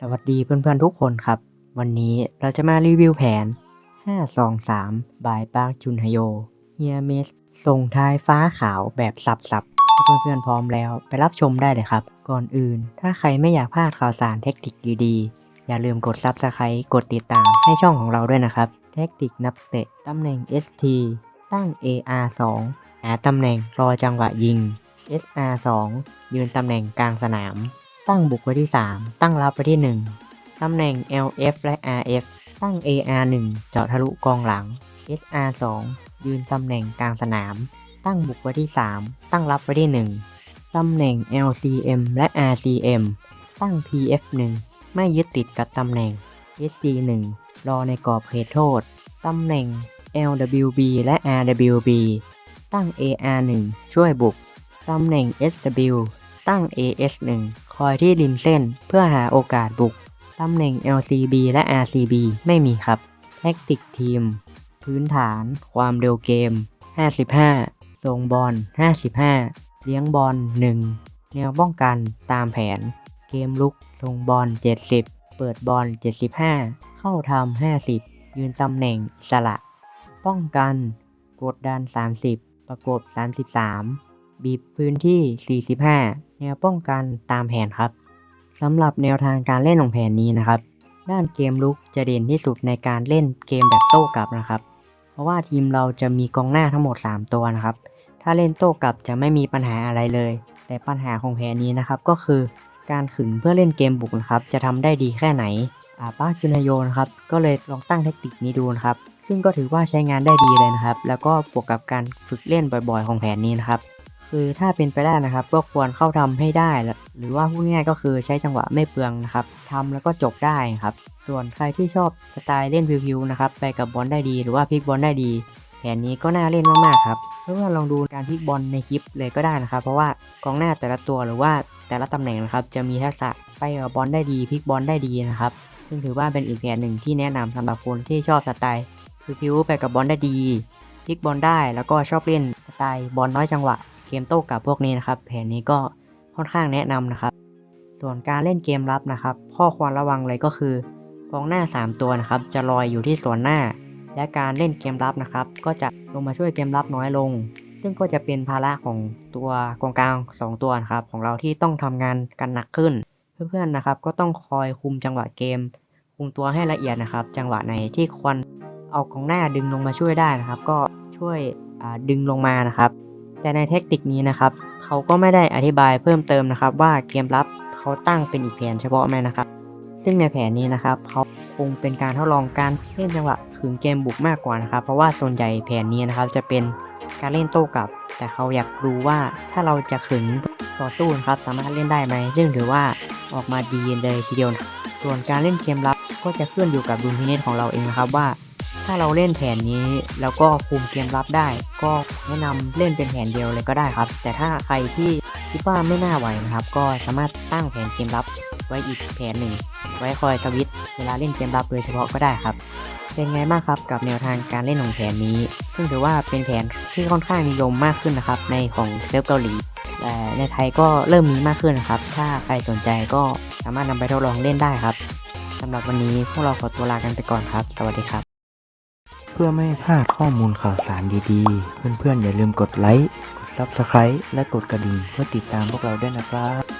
สวัสดีเพื่อนๆทุกคนครับ วันนี้เราจะมารีวิวแผน 523 บายปาร์คจุนฮโยเฮียเมสส่งท้ายฟ้าขาวแบบสับๆ ถ้าเพื่อนๆพร้อมแล้วไปรับชมได้เลยครับ ก่อนอื่น ถ้าใครไม่อยากพลาดข่าวสารเทคนิคดีๆ อย่าลืมกด Subscribe กดติดตามให้ช่องของเราด้วยนะครับ เทคนิคนับเตะ ตำแหน่ง ST ตั้ง AR 2 หาตำแหน่งรอจังหวะยิง SR 2 ยืนตำแหน่งกลางสนาม ตั้งบุกไว้ที่ 3 ตั้งรับไว้ที่ 1 ตำแหน่ง LF และ RF ตั้ง AR 1 เจาะทะลุกองหลัง SR 2 ยืนตำแหน่งกลางสนาม ตั้งบุกไว้ที่ 3 ตั้งรับไว้ที่ 1 ตำแหน่ง LCM และ RCM ตั้ง TF 1 ไม่ยึดติดกับตำแหน่ง SC 1 รอในกรอบเขตโทษ ตำแหน่ง LWB และ RWB ตั้ง AR 1 ช่วยบุก ตำแหน่ง SW ตั้ง AS1 คอยที่ริมเส้นเพื่อหาโอกาสบุก ตำแหน่ง LCB และ RCB ไม่มีครับแท็กติกทีม พื้นฐาน ความเร็วเกม 55ทรงบอล 55 เลี้ยงบอล 1 แนวป้องกันตามแผน เกมลุกทรงบอล 70 เปิดบอล 75 เข้าทำ 50 ยืนตำแหน่งสละ ป้องกัน กดดัน 30 ประกบ 33 บีบพื้นที่ 45 แนวป้องกันตามแผนครับสำหรับแนวทางการเล่นของแผนนี้นะครับ ด้านเกมลุกจะเด่นที่สุดในการเล่นเกมแบบโต้กลับนะครับ เพราะว่าทีมเราจะมีกองหน้าทั้งหมด 3 ตัวนะครับ ถ้าเล่นโต้กลับจะไม่มีปัญหาอะไรเลย แต่ปัญหาของแผนนี้นะครับก็คือการขึงเพื่อเล่นเกมบุกนะครับ จะทำได้ดีแค่ไหนอาป้าจุนฮโยนะครับ ก็เลยลองตั้งเทคนิคนี้ดูนะครับ ซึ่งก็ถือว่าใช้งานได้ดีเลยนะครับ แล้วก็บวกกับการฝึกเล่นบ่อยๆ ของแผนนี้นะครับ คือถ้าเป็นไปได้นะครับ ก็ควรเข้าทำให้ได้ หรือว่าพูดง่ายก็คือใช้จังหวะไม่เปลืองนะครับทำแล้วก็จบได้ครับ ส่วนใครที่ชอบสไตล์เล่นวิวๆนะครับไปกับบอลได้ดี หรือว่าพลิกบอลได้ดีแผนนี้ก็น่าเล่นมากๆครับเพื่อนลองดูการพลิกบอลในคลิปเลยก็ได้นะครับ เพราะว่ากองหน้าแต่ละตัวหรือว่าแต่ละตำแหน่งนะครับจะมีทักษะไปกับบอลได้ดีพลิกบอลได้ดีนะครับซึ่งถือว่าเป็นอีกแผนหนึ่งที่แนะนำสำหรับคนที่ชอบสไตล์พิวๆไปกับบอลได้ดีพลิกบอลได้แล้วก็ชอบเล่นสไตล์บอลน้อยจังหวะ มโต้กลับพวกนี้นะครับ แผนนี้ก็ค่อนข้างแนะนำนะครับ ส่วนการเล่นเกมรับนะครับ ข้อควรระวังเลยก็คือกองหน้า 3 ตัวนะครับ จะลอยอยู่ที่ส่วนหน้า และการเล่นเกมรับนะครับ ก็จะลงมาช่วยเกมรับน้อยลง ซึ่งก็จะเป็นภาระของตัวกองกลาง 2 ตัวนะครับ ของเราที่ต้องทำงานกันหนักขึ้น เพื่อนๆนะครับ ก็ต้องคอยคุมจังหวะเกม คุมตัวให้ละเอียดนะครับ จังหวะไหนที่ควรเอากองหน้าดึงลงมาช่วยได้นะครับ ก็ช่วยดึงลงมานะครับ แต่ในเทคนิคนี้นะครับเขาก็ไม่ได้อธิบายเพิ่มเติมนะครับ ว่าเกมรับเขาตั้งเป็นอีกแผนเฉพาะไหมนะครับ ซึ่งในแผนนี้นะครับเขาคงเป็นการทดลองการเล่นจังหวะขึงเกมบุกมากกว่านะครับ เพราะว่าส่วนใหญ่แผนนี้นะครับจะเป็นการเล่นโต้กลับ แต่เขาอยากรู้ว่าถ้าเราจะขึงต่อสู้นะครับสามารถเล่นได้ไหมซึ่งถือว่าออกมาดีเลยทีเดียวส่วนการเล่นเกมรับก็จะขึ้นอยู่กับดุลพินิจของเราเองนะครับว่า ถ้าเราเล่นแผนนี้แล้วก็คุมเกมรับได้ ก็แนะนำเล่นเป็นแผนเดียวเลยก็ได้ครับ แต่ถ้าใครที่คิดว่าไม่น่าไหวนะครับ ก็สามารถตั้งแผนเกมรับไว้อีกแผนหนึ่ง ไว้คอยสวิตช์เวลาเล่นเกมรับโดยเฉพาะก็ได้ครับ เป็นไงบ้างครับกับแนวทางการเล่นของแผนนี้ ซึ่งถือว่าเป็นแผนที่ค่อนข้างนิยมมากขึ้นนะครับ ในของเซิร์ฟเกาหลีแต่ในไทยก็เริ่มมีมากขึ้นนะครับ ถ้าใครสนใจก็สามารถนำไปทดลองเล่นได้ครับสำหรับวันนี้พวกเราขอตัวลากันไปก่อนครับ สวัสดีครับ เพื่อไม่พลาดข้อมูลข่าวสารดีๆ เพื่อนๆ อย่าลืมกดไลค์ กด Subscribe และกดกระดิ่งเพื่อติดตามพวกเราด้วยนะครับ